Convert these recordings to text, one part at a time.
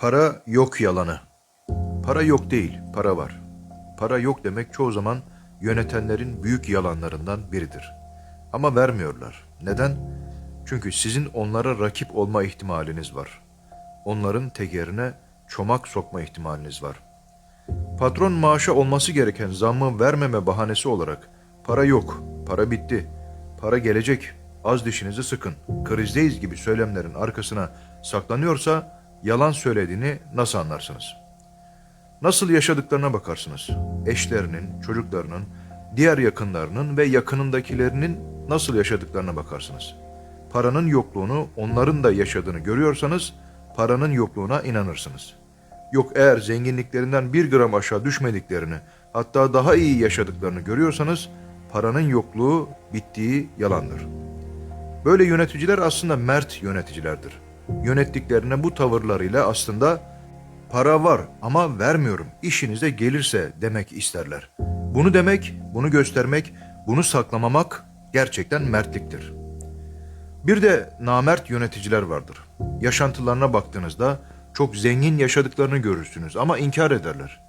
Para yok yalanı. Para yok değil, para var. Para yok demek çoğu zaman yönetenlerin büyük yalanlarından biridir. Ama vermiyorlar. Neden? Çünkü sizin onlara rakip olma ihtimaliniz var. Onların tekerine çomak sokma ihtimaliniz var. Patron maaşa olması gereken zammı vermeme bahanesi olarak para yok, para bitti, para gelecek, az dişinizi sıkın, krizdeyiz gibi söylemlerin arkasına saklanıyorsa yalan söylediğini nasıl anlarsınız? Nasıl yaşadıklarına bakarsınız. Eşlerinin, çocuklarının, diğer yakınlarının ve yakınındakilerinin nasıl yaşadıklarına bakarsınız. Paranın yokluğunu onların da yaşadığını görüyorsanız paranın yokluğuna inanırsınız. Yok eğer zenginliklerinden bir gram aşağı düşmediklerini hatta daha iyi yaşadıklarını görüyorsanız paranın yokluğu bittiği yalandır. Böyle yöneticiler aslında mert yöneticilerdir. Yönettiklerine bu tavırlarıyla aslında para var ama vermiyorum işinize gelirse demek isterler. Bunu demek, bunu göstermek, bunu saklamamak gerçekten mertliktir. Bir de namert yöneticiler vardır. Yaşantılarına baktığınızda çok zengin yaşadıklarını görürsünüz ama inkar ederler.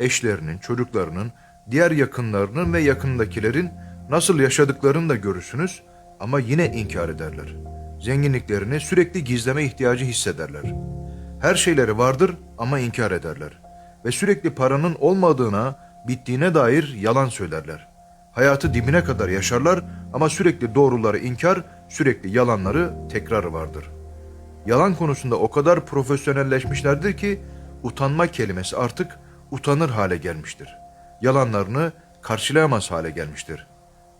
Eşlerinin, çocuklarının, diğer yakınlarının ve yakındakilerin nasıl yaşadıklarını da görürsünüz ama yine inkar ederler. Zenginliklerini sürekli gizleme ihtiyacı hissederler. Her şeyleri vardır ama inkar ederler. Ve sürekli paranın olmadığına, bittiğine dair yalan söylerler. Hayatı dibine kadar yaşarlar ama sürekli doğruları inkar, sürekli yalanları tekrarı vardır. Yalan konusunda o kadar profesyonelleşmişlerdir ki utanma kelimesi artık utanır hale gelmiştir. Yalanlarını karşılayamaz hale gelmiştir.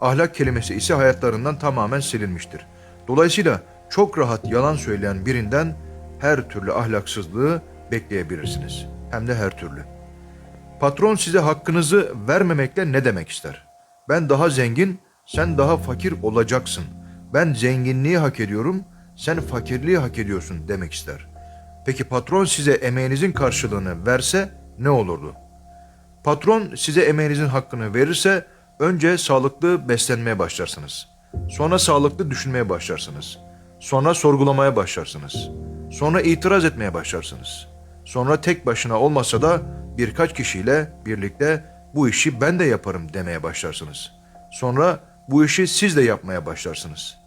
Ahlak kelimesi ise hayatlarından tamamen silinmiştir. Dolayısıyla çok rahat yalan söyleyen birinden her türlü ahlaksızlığı bekleyebilirsiniz. Hem de her türlü. Patron size hakkınızı vermemekle ne demek ister? Ben daha zengin, sen daha fakir olacaksın. Ben zenginliği hak ediyorum, sen fakirliği hak ediyorsun demek ister. Peki patron size emeğinizin karşılığını verse ne olurdu? Patron size emeğinizin hakkını verirse önce sağlıklı beslenmeye başlarsınız. Sonra sağlıklı düşünmeye başlarsınız. Sonra sorgulamaya başlarsınız. Sonra itiraz etmeye başlarsınız. Sonra tek başına olmasa da birkaç kişiyle birlikte bu işi ben de yaparım demeye başlarsınız. Sonra bu işi siz de yapmaya başlarsınız.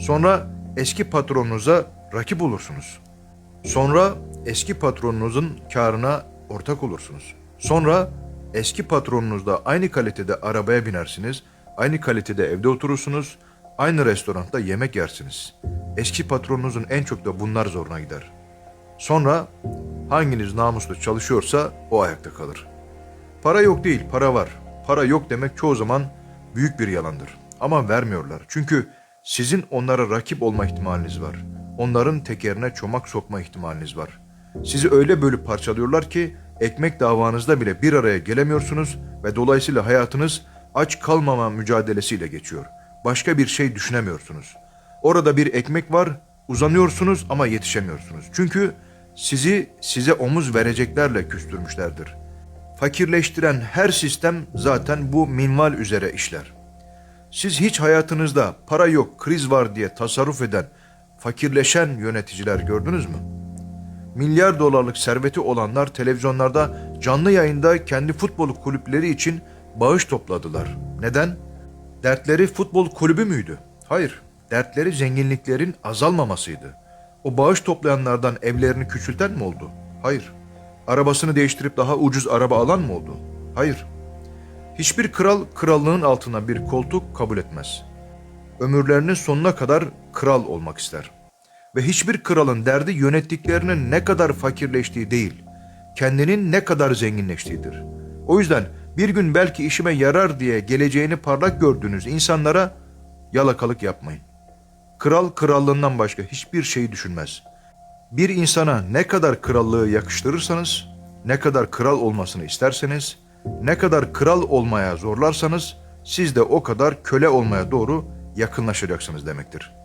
Sonra eski patronunuza rakip olursunuz. Sonra eski patronunuzun karına ortak olursunuz. Sonra eski patronunuzla aynı kalitede arabaya binersiniz, aynı kalitede evde oturursunuz, aynı restoranda yemek yersiniz. Eski patronunuzun en çok da bunlar zoruna gider. Sonra hanginiz namuslu çalışıyorsa o ayakta kalır. Para yok değil, para var. Para yok demek çoğu zaman büyük bir yalandır. Ama vermiyorlar. Çünkü sizin onlara rakip olma ihtimaliniz var. Onların tekerine çomak sokma ihtimaliniz var. Sizi öyle bölüp parçalıyorlar ki ekmek davanızda bile bir araya gelemiyorsunuz ve dolayısıyla hayatınız aç kalmama mücadelesiyle geçiyor. Başka bir şey düşünemiyorsunuz. Orada bir ekmek var, uzanıyorsunuz ama yetişemiyorsunuz. Çünkü sizi size omuz vereceklerle küstürmüşlerdir. Fakirleştiren her sistem zaten bu minval üzere işler. Siz hiç hayatınızda para yok, kriz var diye tasarruf eden, fakirleşen yöneticiler gördünüz mü? Milyar dolarlık serveti olanlar televizyonlarda canlı yayında kendi futbol kulüpleri için bağış topladılar. Neden? Dertleri futbol kulübü müydü? Hayır, dertleri zenginliklerin azalmamasıydı. O bağış toplayanlardan evlerini küçülten mi oldu? Hayır. Arabasını değiştirip daha ucuz araba alan mı oldu? Hayır. Hiçbir kral krallığın altına bir koltuk kabul etmez. Ömürlerinin sonuna kadar kral olmak ister. Ve hiçbir kralın derdi yönettiklerinin ne kadar fakirleştiği değil, kendinin ne kadar zenginleştiğidir. O yüzden bir gün belki işime yarar diye geleceğini parlak gördüğünüz insanlara yalakalık yapmayın. Kral krallığından başka hiçbir şeyi düşünmez. Bir insana ne kadar krallığı yakıştırırsanız, ne kadar kral olmasını isterseniz, ne kadar kral olmaya zorlarsanız siz de o kadar köle olmaya doğru yakınlaşacaksınız demektir.''